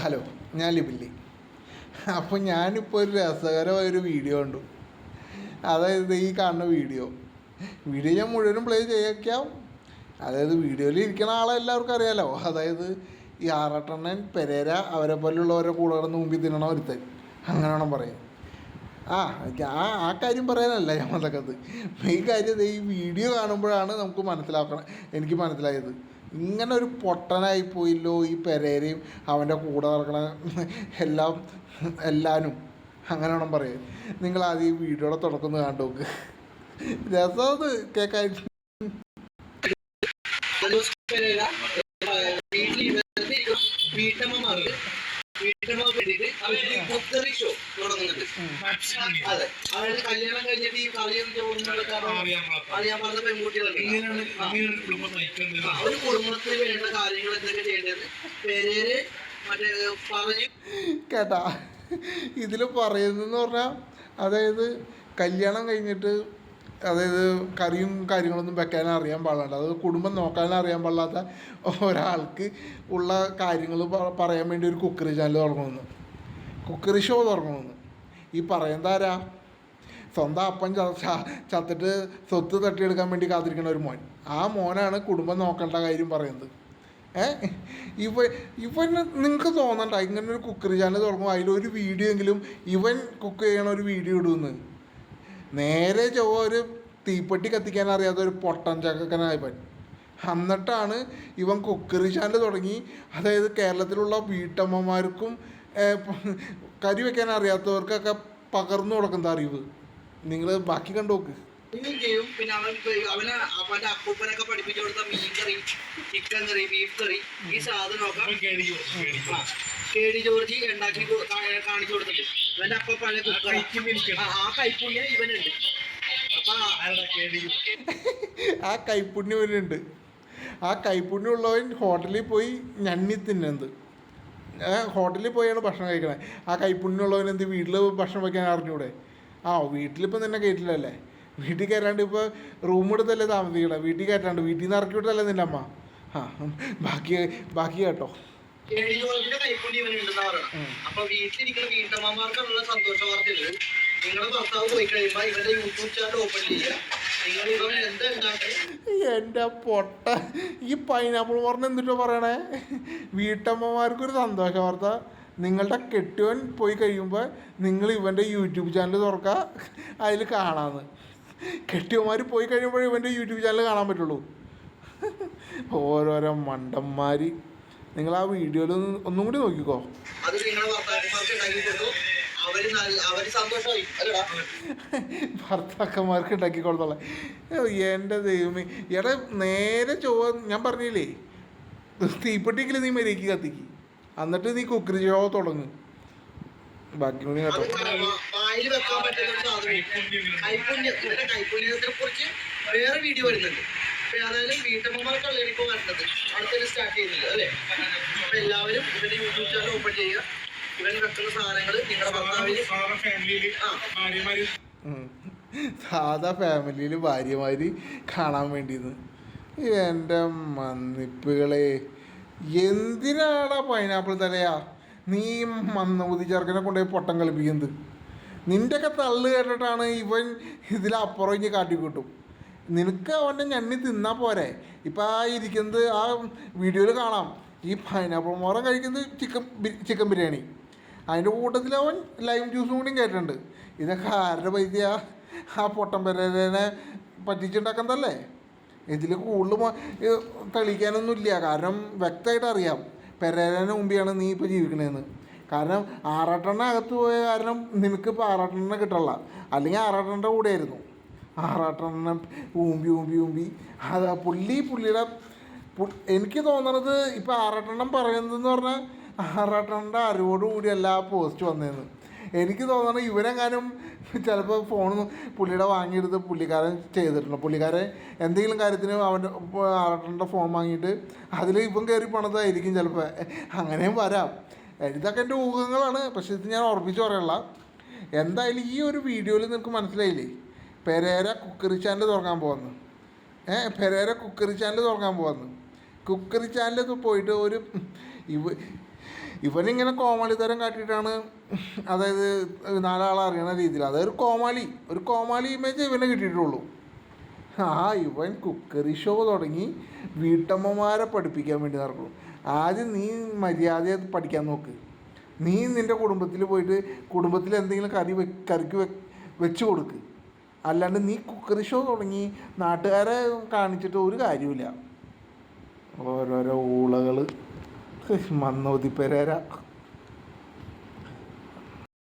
Hello ഞാൻ ലിബില്ലി അപ്പോൾ ഞാനിപ്പോൾ ഒരു രസകരമായ ഒരു വീഡിയോ കണ്ടു. അതായത് ഈ കാണുന്ന വീഡിയോ. വീഡിയോ ഞാൻ മുഴുവനും പ്ലേ ചെയ്യിക്കാം അതായത് വീഡിയോയിൽ ഇരിക്കുന്ന ആളെ എല്ലാവർക്കും അറിയാലോ. അതായത് ഈ ആറാട്ടണ്ണൻ പെരേര അവരെ പോലുള്ളവരെ കൂടെ കിടന്ന് മുമ്പിൽ തിന്നണ ഒരുത്തൻ. അങ്ങനെ വേണം പറയാൻ. ആ ആ ആ കാര്യം പറയാനല്ല ഞാൻ വന്നേക്കത് ഈ കാര്യം ഈ വീഡിയോ കാണുമ്പോഴാണ് നമുക്ക് മനസ്സിലാക്കണം എനിക്ക് മനസ്സിലായത്. ഇങ്ങനെ ഒരു പൊട്ടനായി പോയില്ലോ ഈ പെരേരയും അവന്റെ കൂടെ നടക്കണ എല്ലാം എല്ലാനും. അങ്ങനെ വേണം പറയാൻ നിങ്ങൾ ആദ്യം ഈ വീഡിയോയുടെ തുടക്കം കണ്ടു നോക്ക്. രസമത് കേൾക്കാൻ വീട്ടിൽ വീട്ടമ്മമാർക്ക് വീട്ടമ്മ വേണ്ടിയിട്ട് അവർ കുക്കറി ഷോ തുടങ്ങുന്നുണ്ട് അതെ. അതായത് കല്യാണം കഴിഞ്ഞിട്ട് ഈ കളിയും അറിയാൻ പറഞ്ഞ ഒരു കുടുംബത്തിന് വേണ്ട കാര്യങ്ങൾ എന്തൊക്കെ ചെയ്യേണ്ടത്? പെരേര് മറ്റേ പറഞ്ഞു കേട്ടാ ഇതിൽ പറയുന്നതെന്ന് പറഞ്ഞാൽ അതായത് കല്യാണം കഴിഞ്ഞിട്ട് അതായത് കറിയും കാര്യങ്ങളൊന്നും വെക്കാൻ അറിയാൻ പാടില്ല അത് കുടുംബം നോക്കാൻ അറിയാൻ പാടില്ലാത്ത ഒരാൾക്ക് ഉള്ള കാര്യങ്ങൾ പറയാൻ വേണ്ടി ഒരു കുക്കറി ചാനൽ തുടങ്ങുമെന്ന് കുക്കറി ഷോ തുടങ്ങുമെന്ന് ഈ പറയുന്നതാരാ സ്വന്തം അപ്പൻ ചത്തിട്ട് സ്വത്ത് തട്ടിയെടുക്കാൻ വേണ്ടി കാത്തിരിക്കുന്ന ഒരു മോൻ. ആ മോനാണ് കുടുംബം നോക്കേണ്ട കാര്യം പറയുന്നത്. ഏ? ഇവ ഇവൻ നിങ്ങൾക്ക് തോന്നണ്ട. ഇങ്ങനെ ഒരു കുക്കറി ചാനൽ തുടങ്ങുമ്പോൾ അതിലൊരു വീഡിയോ എങ്കിലും ഇവൻ കുക്ക് ചെയ്യണ ഒരു വീഡിയോ ഇടുമെന്ന് നേരെ ചൊവ്വ ഒരു തീപ്പെട്ടി കത്തിക്കാൻ അറിയാത്ത ഒരു പൊട്ടൻ ചക്കനായപ്പൻ എന്നിട്ടാണ് ഇവൻ കുക്കറി ചാനൽ തുടങ്ങി. അതായത് കേരളത്തിലുള്ള വീട്ടമ്മമാർക്കും കറി വെക്കാൻ അറിയാത്തവർക്കൊക്കെ പകർന്നു കൊടുക്കുന്ന അറിവ്. നിങ്ങൾ ബാക്കി കണ്ടോക്ക് ചെയ്യും. പിന്നെ അവൻ അവന് അവന്റെ അപ്പൂപ്പനൊക്കെ പഠിപ്പിച്ചു കൊടുത്ത മീൻ കറി ചിക്കൻ കറി ബീഫ് കറി ഈ സാധനമൊക്കെ ആ, കെ ഡി ജോർജി ഉണ്ടാക്കി കൊ- കാ- കാണിച്ചു കൊടുത്തിട്ട്. ഇവന്റെ അപ്പ പല ആ കൈപ്പുണ്യം ഇവനുണ്ട്. അപ്പൊ ആ കൈപ്പുണ്യം ഇവനുണ്ട്. ആ കൈപ്പുണ്യമുള്ളവൻ ഹോട്ടലിൽ പോയി ഞണ്ണി തിന്നുന്നത് ഹോട്ടലിൽ പോയാണ് ഭക്ഷണം കഴിക്കണേ. ആ കൈപ്പുണ്യമുള്ളവൻ എന്ത് വീട്ടിൽ ഭക്ഷണം വയ്ക്കാൻ അറിഞ്ഞൂടെ? ആ വീട്ടിലിപ്പോൾ നിന്നെ കയറ്റില്ലല്ലേ വീട്ടിൽ കയറാണ്ട് ഇപ്പോൾ റൂം എടുത്തല്ലേ താമസിക്കണം? വീട്ടിൽ കയറ്റാണ്ട് വീട്ടിൽ നിന്ന് ഇറക്കി വിട്ടല്ലേ നിന്റെ അമ്മ? ആ ബാക്കി ബാക്കി കേട്ടോ. അപ്പൊ വീട്ടിലിരിക്കുന്ന വീട്ടമ്മമാർക്കുള്ള സന്തോഷ വാർത്തയിൽ. നിങ്ങളുടെ ഭർത്താവ് പോയി കഴിയുമ്പോൾ ഇവരുടെ യൂട്യൂബ് ചാനൽ ഓപ്പൺ ചെയ്യുക എന്റെ പൊട്ട. ഈ പൈനാപ്പിൾ പറഞ്ഞ എന്തിട്ടോ പറയണേ? വീട്ടമ്മമാർക്കൊരു സന്തോഷ വാർത്ത. നിങ്ങളുടെ കെട്ടിയവൻ പോയി കഴിയുമ്പോൾ നിങ്ങൾ ഇവന്റെ യൂട്യൂബ് ചാനൽ തുറക്കുക അതിൽ കാണാമെന്ന് കെട്ടിയവന്മാർ പോയി കഴിയുമ്പോൾ ഇവന്റെ യൂട്യൂബ് ചാനൽ കാണാൻ പറ്റുള്ളൂ. ഓരോരോ മണ്ടന്മാർ നിങ്ങൾ ആ വീഡിയോയിൽ ഒന്നും കൂടി നോക്കിക്കോ. അത് നിങ്ങളുടെ ഭർത്താക്കന്മാർക്ക് ഉണ്ടാക്കി കൊടുത്തോളാം എന്റെ ദൈവമേ. എടാ നേരെ ചൊവ്വ ഞാൻ പറഞ്ഞില്ലേ? തീപ്പെട്ടിക്കിൽ നീ മരിക്ക് കത്തിക്ക്. എന്നിട്ട് നീ കുക്കറി ചോ തുടങ്ങ്. ബാക്കി കൂടി കേട്ടോ. ഇവരുടെ വേറെ വീഡിയോ വരുന്നുണ്ട്. അപ്പൊ ഏതായാലും വീട്ടമ്മമാർക്കുള്ള ഇപ്പൊ വരേണ്ടത് അടുത്തൊരു സ്റ്റാർട്ട് ചെയ്യുന്നില്ല അല്ലേ? അപ്പൊ എല്ലാവരും ഇവന്റെ യൂട്യൂബ് ചാനൽ ഓപ്പൺ ചെയ്യുക. ഇവൻ വെക്കുന്ന സാധനങ്ങൾ നിങ്ങളുടെ ഭർത്താവിന് ആ. ഉം. സാധാ ഫാമിലിയിൽ ഭാര്യമാര് കാണാൻ വേണ്ടിന്ന് എന്റെ മന്നിപ്പുകളെ എന്തിനാടാ പൈനാപ്പിൾ തലയാ? നീ മന്നൂതി ചെറുക്കനെ കൊണ്ടുപോയി പൊട്ടം കളിപ്പിക്കുന്നത്. നിന്റെയൊക്കെ തള്ളു കേട്ടിട്ടാണ് ഇവൻ ഇതിലപ്പുറം ഇനി കാട്ടിക്കൂട്ടും നിനക്ക് അവന്റെ ഞണ്ണി തിന്നാൽ പോരെ. ഇപ്പം ആ ഇരിക്കുന്നത് ആ വീഡിയോയിൽ കാണാം. ഈ പൈനാപ്പിൾ മോറം കഴിക്കുന്നത് ചിക്കൻ ചിക്കൻ ബിരിയാണി. അതിന്റെ കൂട്ടത്തിൽ അവൻ ലൈം ജ്യൂസും കൂടിയും കേട്ടിട്ടുണ്ട് ഇതൊക്കെ ആരുടെ പൈസ ആ പൊട്ടൻ പെരേനെ പറ്റിച്ചുണ്ടാക്കുന്നതല്ലേ ഇതിൽ കൂടുതൽ തെളിക്കാനൊന്നുമില്ല കാരണം വ്യക്തമായിട്ട് അറിയാം. പെരേരനെ മുമ്പിയാണ് നീ ഇപ്പോൾ ജീവിക്കണതെന്ന് കാരണം ആറാട്ടെണ്ണ അകത്ത് പോയ കാരണം നിനക്കിപ്പോൾ ആറാട്ടെണ്ണ കിട്ടല്ല അല്ലെങ്കിൽ ആറാട്ടെണ്ണന്റെ കൂടെയായിരുന്നു. ആറാട്ടെണ്ണ ഊമ്പി ഊമ്പി ഊമ്പി. അത് പുള്ളി പുള്ളിയുടെ എനിക്ക് തോന്നണത് ഇപ്പോൾ ആറാട്ടെണ്ണം പറയുന്നതെന്ന് പറഞ്ഞാൽ ആറാട്ടെണ്ണന്റെ അറിവോടുകൂടി ആ പോസ്റ്റ് വന്നേന്ന്. എനിക്ക് തോന്നണം ഇവരെങ്ങാനും ചിലപ്പോൾ ഫോൺ പുള്ളിയുടെ വാങ്ങിയെടുത്ത് പുള്ളിക്കാരൻ ചെയ്തിട്ടുണ്ട്? പുള്ളിക്കാരൻ എന്തെങ്കിലും കാര്യത്തിന് അവന്റെ ആറാട്ടന്റെ ഫോൺ വാങ്ങിയിട്ട് അതിൽ ഇപ്പം കയറി പണതായിരിക്കും ചിലപ്പോൾ അങ്ങനെയും വരാം. ഇതൊക്കെ എന്റെ ഊഹങ്ങളാണ്. പക്ഷേ ഇത് ഞാൻ ഉറപ്പിച്ച് പറയുള്ള എന്തായാലും ഈ ഒരു വീഡിയോയിൽ നിങ്ങൾക്ക് മനസ്സിലായില്ലേ? പെരേര കുക്കറി ചാനൽ തുറക്കാൻ പോകുന്നു ഏഹ് പെരേര കുക്കറി ചാനൽ തുറക്കാൻ പോകുന്നു കുക്കറി ചാനലൊക്കെ പോയിട്ട് ഒരു ഇവ ഇവനിങ്ങനെ കോമാളി തരം കാട്ടിയിട്ടാണ് അതായത് നാലാളെ അറിയണ രീതിയിൽ. അതായത് കോമാളി. ഒരു കോമാളി ഇമേജ് ഇവനെ കിട്ടിയിട്ടുള്ളൂ. ആ ഇവൻ കുക്കറി ഷോ തുടങ്ങി വീട്ടമ്മമാരെ പഠിപ്പിക്കാൻ വേണ്ടി നടക്കുന്നു. ആദ്യം നീ മര്യാദ പഠിക്കാൻ നോക്ക്. നീ നിന്റെ കുടുംബത്തിൽ പോയിട്ട് കുടുംബത്തിൽ എന്തെങ്കിലും കറി വെ കറിക്ക് വെ വെച്ച് കൊടുക്ക്. അല്ലാണ്ട് നീ കുക്കറി ഷോ തുടങ്ങി നാട്ടുകാരെ കാണിച്ചിട്ട് ഒരു കാര്യമില്ല ഓരോരോ ഊളകൾ മന്നോതി പെരേര.